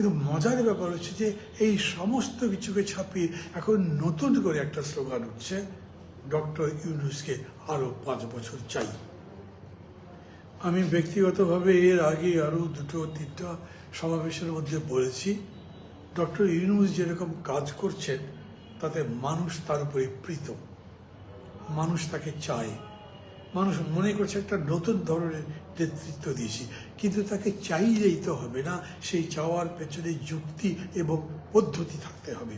কিন্তু মজার ব্যাপার হচ্ছে যে এই সমস্ত কিছুকে ছাপিয়ে এখন নতুন করে একটা স্লোগান উঠছে, ডক্টর ইউনুসকে আরও পাঁচ বছর চাই। আমি ব্যক্তিগতভাবে এর আগে আরও দুটো, তিনটা সমাবেশের মধ্যে বলেছি, ডক্টর ইউনুস যেরকম কাজ করছেন, তাতে মানুষ তার উপরে প্রীত। মানুষ তাকে চায়। মানুষ মনে করছে একটা নতুন ধরনের নেতৃত্ব দিয়েছি, কিন্তু তাকে চাইলেই তো হবে না, সেই চাওয়ার পেছনে যুক্তি এবং পদ্ধতি থাকতে হবে।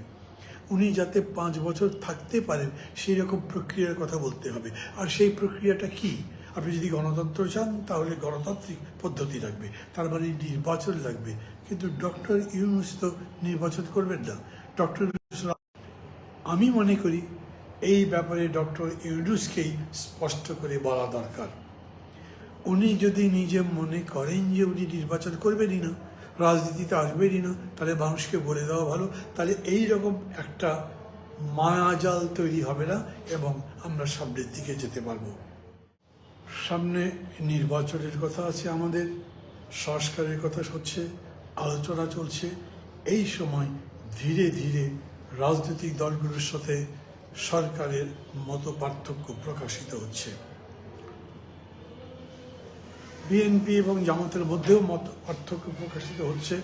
উনি যাতে পাঁচ বছর থাকতে পারেন সেই রকম প্রক্রিয়ার কথা বলতে হবে। আর সেই প্রক্রিয়াটা কি? আপনি যদি গণতন্ত্র চান, তাহলে গণতান্ত্রিক পদ্ধতি লাগবে, তার মানে নির্বাচন লাগবে। কিন্তু ডক্টর ইউনুস তো নির্বাচন করবেন না। ডক্টর আমি মনে করি এই ব্যাপারে ডক্টর ইউনুসকেই স্পষ্ট করে বলা দরকার। উনি যদি নিজে মনে করেন যে উনি নির্বাচন করবেনই না, রাজনীতিতে আসবেনই না, তাহলে মানুষকে বলে দেওয়া ভালো। তাহলে এই রকম একটা মায়াজাল তৈরি হবে না এবং আমরা সামনের দিকে যেতে পারব। সামনে নির্বাচনের কথা আছে আমাদের, সংস্কারের কথা হচ্ছে, আলোচনা চলছে। এই সময় ধীরে ধীরে রাজনৈতিক দলগুলোর সাথে সরকারের মত পার্থক্য প্রকাশিত হচ্ছে। বিএনপি এবং জামাতের মধ্যেও মত পার্থক্য প্রকাশিত হচ্ছে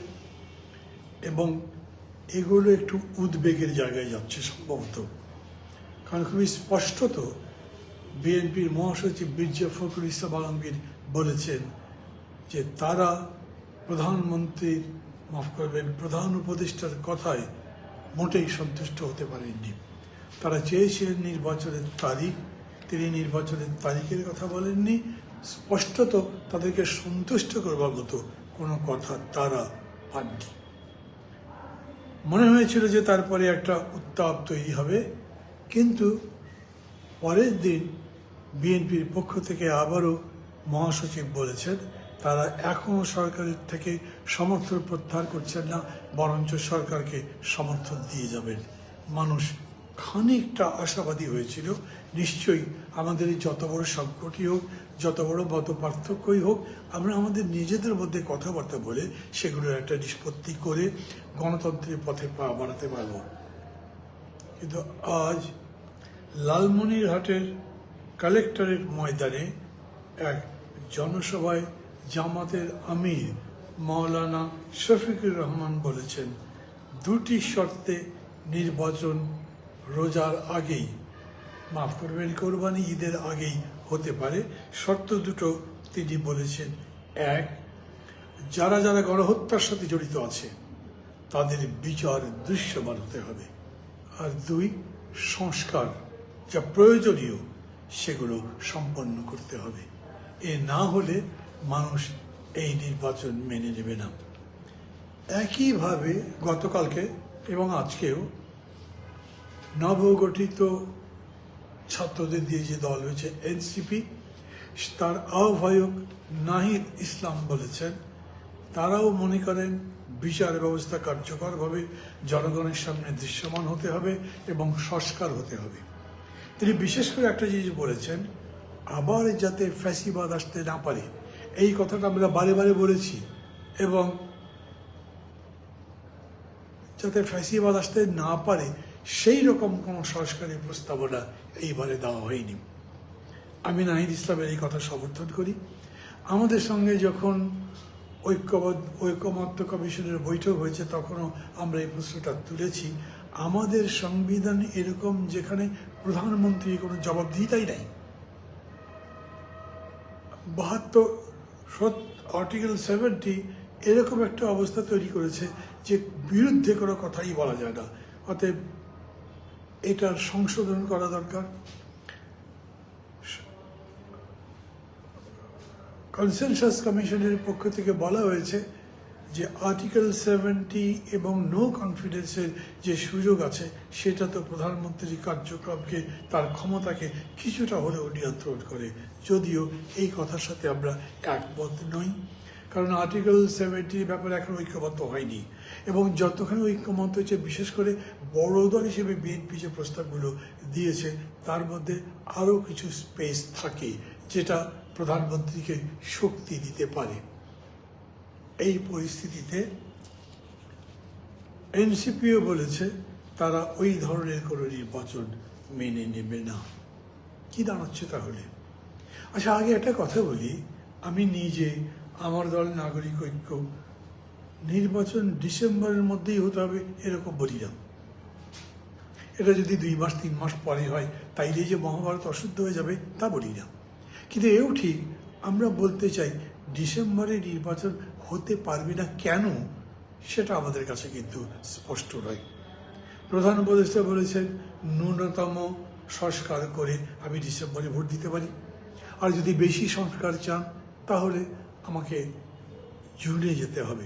এবং এগুলো একটু উদ্বেগের জায়গায় যাচ্ছে সম্ভবত। কারণ খুবই স্পষ্টত বিএনপির মহাসচিব মির্জা ফখরুল ইসলাম আলমগীর বলেছেন যে তারা প্রধানমন্ত্রীর, মাফ করবেন, প্রধান উপদেষ্টার কথায় মোটেই সন্তুষ্ট হতে পারেননি। তারা চেয়েছিলেন নির্বাচনের তারিখ। তিনি নির্বাচনের তারিখের কথা বলেননি। স্পষ্টত তাদেরকে সন্তুষ্ট করবার মতো কোনো কথা তারা পাননি। মনে হয়েছিল যে তারপরে একটা উত্তাপ তৈরি হবে। কিন্তু পরের দিন বিএনপির পক্ষ থেকে আবারও মহাসচিব বলেছেন, তারা এখনও সরকারের থেকে সমর্থন প্রত্যাহার করছেন না, বরঞ্চ সরকারকে সমর্থন দিয়ে যাবেন। মানুষ খানিকটা আশাবাদী হয়েছিল। নিশ্চয়ই আমাদের এই যত বড় সংকটই হোক, যত বড় মত পার্থক্যই হোক, আমরা আমাদের নিজেদের মধ্যে কথাবার্তা বলে সেগুলোর একটা নিষ্পত্তি করে গণতন্ত্রের পথে পা বাড়াতে পারব। কিন্তু আজ লালমনিরহাটের কালেক্টরের ময়দানে এক জনসভায় জামাতের আমির মাওলানা শফিকুর রহমান বলেছেন, দুটি শর্তে নির্বাচন রোজার আগেই, মাফ করবেন, কোরবানি ঈদের আগেই হতে পারে। শর্ত দুটো তিনি বলেছেন। এক, যারা যারা গণহত্যার সাথে জড়িত আছে, তাদের বিচার দৃশ্যমান হতে হবে। আর দুই, সংস্কার যা প্রয়োজনীয়, সেগুলো সম্পন্ন করতে হবে। এ না হলে মানুষ এই নির্বাচন মেনে নেবে না। একইভাবে গতকালকে এবং আজকেও নবগঠিত ছাত্রদের দিয়ে যে দল হয়েছে এনসিপি, তার আহ্বায়ক নাহিদ ইসলাম বলেছেন, তারাও মনে করেন বিচার ব্যবস্থা কার্যকরভাবে জনগণের সামনে দৃশ্যমান হতে হবে এবং সংস্কার হতে হবে। তিনি বিশেষ করে একটা জিনিস বলেছেন, আবার যাতে ফ্যাসিবাদ আসতে না পারে, এই কথাটা আমরা বারে বারে বলেছি এবং যাতে ফ্যাসিবাদ আসতে না পারে সেই রকম কোনো সংস্কারের প্রস্তাবনা এইবারে দেওয়া হয়নি। আমি নাহিদ ইসলামের এই কথা সমর্থন করি। আমাদের সঙ্গে যখন ঐক্যবদ্ধ ঐকমত্য কমিশনের বৈঠক হয়েছে, তখনও আমরা এই প্রশ্নটা তুলেছি। আমাদের সংবিধান এরকম যেখানে প্রধানমন্ত্রী কোনো জবাবদিহিতাই নাই। বাহাত্তর আর্টিকেল সেভেন্টি এরকম একটা অবস্থা তৈরি করেছে যে বিরুদ্ধে কোনো কথাই বলা যায় না। অতএব এটার সংশোধন করা দরকার। কনসেনসাস কমিশনের পক্ষ থেকে বলা হয়েছে যে আর্টিকেল সেভেন্টি এবং নো কনফিডেন্সের যে সুযোগ আছে, সেটা তো প্রধানমন্ত্রীর কার্যক্রমকে, তার ক্ষমতাকে কিছুটা হলেও নিয়ন্ত্রণ করে। যদিও এই কথার সাথে আমরা একমত নই। কারণ আর্টিকেল সেভেন্টির ব্যাপারে এখন ঐক্যবদ্ধ হয়নি। এবং যতখানি ঐক্যমত হয়েছে, বিশেষ করে বড় দল হিসেবে বিএনপি যে প্রস্তাবগুলো দিয়েছে, তার মধ্যে আরও কিছু স্পেস থাকে, যেটা প্রধানমন্ত্রীকে শক্তি দিতে পারে। এই পরিস্থিতিতে এনসিপিও বলেছে, তারা ওই ধরনের কোনো নির্বাচন মেনে নেবে না। কি দাঁড়াচ্ছে তাহলে? আচ্ছা আগে একটা কথা বলি। আমি নিজে আমার দল নাগরিক ঐক্য। নির্বাচন ডিসেম্বরের মধ্যেই হতে হবে এরকম বলি না এটা যদি দুই মাস, তিন মাস পরে হয়, তাইলে যে মহাভারত অশুদ্ধ হয়ে যাবে, তা বলি না কিন্তু এও ঠিক, আমরা বলতে চাই, ডিসেম্বরে নির্বাচন হতে পারবে না কেন, সেটা আমাদের কাছে কিন্তু স্পষ্ট নয়। প্রধান উপদেষ্টা বলেছেন, ন্যূনতম সংস্কার করে আমি ডিসেম্বরে ভোট দিতে পারি। আর যদি বেশি সংস্কার চান, তাহলে আমাকে জুনে যেতে হবে।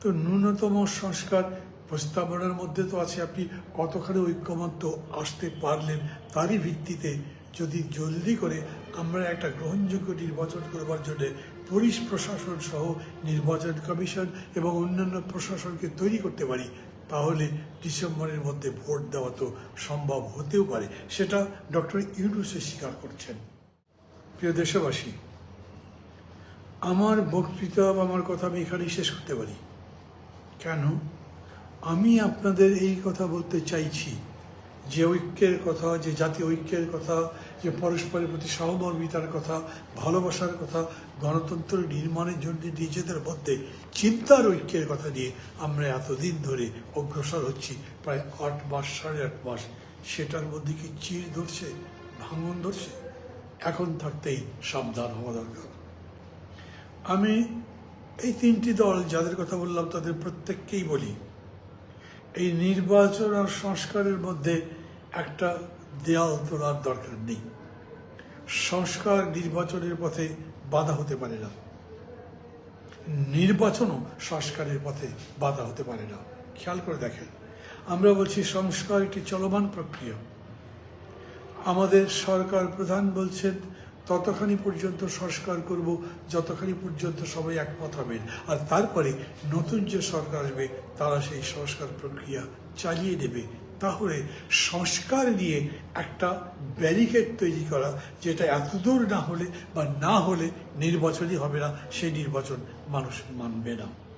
তো ন্যূনতম সংস্কার প্রস্তাবনার মধ্যে তো আছে, আপনি কতখানি ঐক্যমত্য আসতে পারলেন তারই ভিত্তিতে যদি জলদি করে আমরা একটা গ্রহণযোগ্য নির্বাচন করবার জন্য পুলিশ প্রশাসন সহ নির্বাচন কমিশন এবং অন্যান্য প্রশাসনকে তৈরি করতে পারি, তাহলে ডিসেম্বরের মধ্যে ভোট দেওয়া তো সম্ভব হতেও পারে। সেটা ডক্টর ইউনুসে স্বীকার করছেন। প্রিয় দেশবাসী আমার বক্তৃতা বা আমার কথা আমি এখানেই শেষ করতে পারি। কেন? আমি আপনাদের এই কথা বলতে চাইছি যে ঐক্যের কথা, যে জাতীয় ঐক্যের কথা, যে পরস্পরের প্রতি সহমর্মিতার কথা, ভালোবাসার কথা গণতন্ত্র নির্মাণের জন্য নিজেদের মধ্যে চিন্তার ঐক্যের কথা নিয়ে আমরা এতদিন ধরে অগ্রসর হচ্ছি, প্রায় আট মাস, সাড়ে আট মাস। সেটার মধ্যে কি চির ধরছে, ভাঙন ধরছে? এখন থাকতেই সাবধান হওয়া দরকার। আমি এই তিনটি দল যাদের কথা বললাম তাদের প্রত্যেককেই বলি, এই নির্বাচন আর সংস্কারের মধ্যে একটা দেয়াল তোলার দরকার নেই। সংস্কার নির্বাচনের পথে বাধা হতে পারে না। নির্বাচনও সংস্কারের পথে বাধা হতে পারে না। খেয়াল করে দেখেন, আমরা বলছি সংস্কার একটি চলমান প্রক্রিয়া। আমাদের সরকার প্রধান বলছেন ততখানি পর্যন্ত সংস্কার করব, যতখানি পর্যন্ত সবাই একমত হবেন আর তারপরে নতুন যে সরকার আসবে, তারা সেই সংস্কার প্রক্রিয়া চালিয়ে নেবে। তাহলে সংস্কার নিয়ে একটা ব্যারিকেড তৈরি করা, যেটা এতদূর না হলে বা না হলে নির্বাচনই হবে না, সেই নির্বাচন মানুষ মানবে না।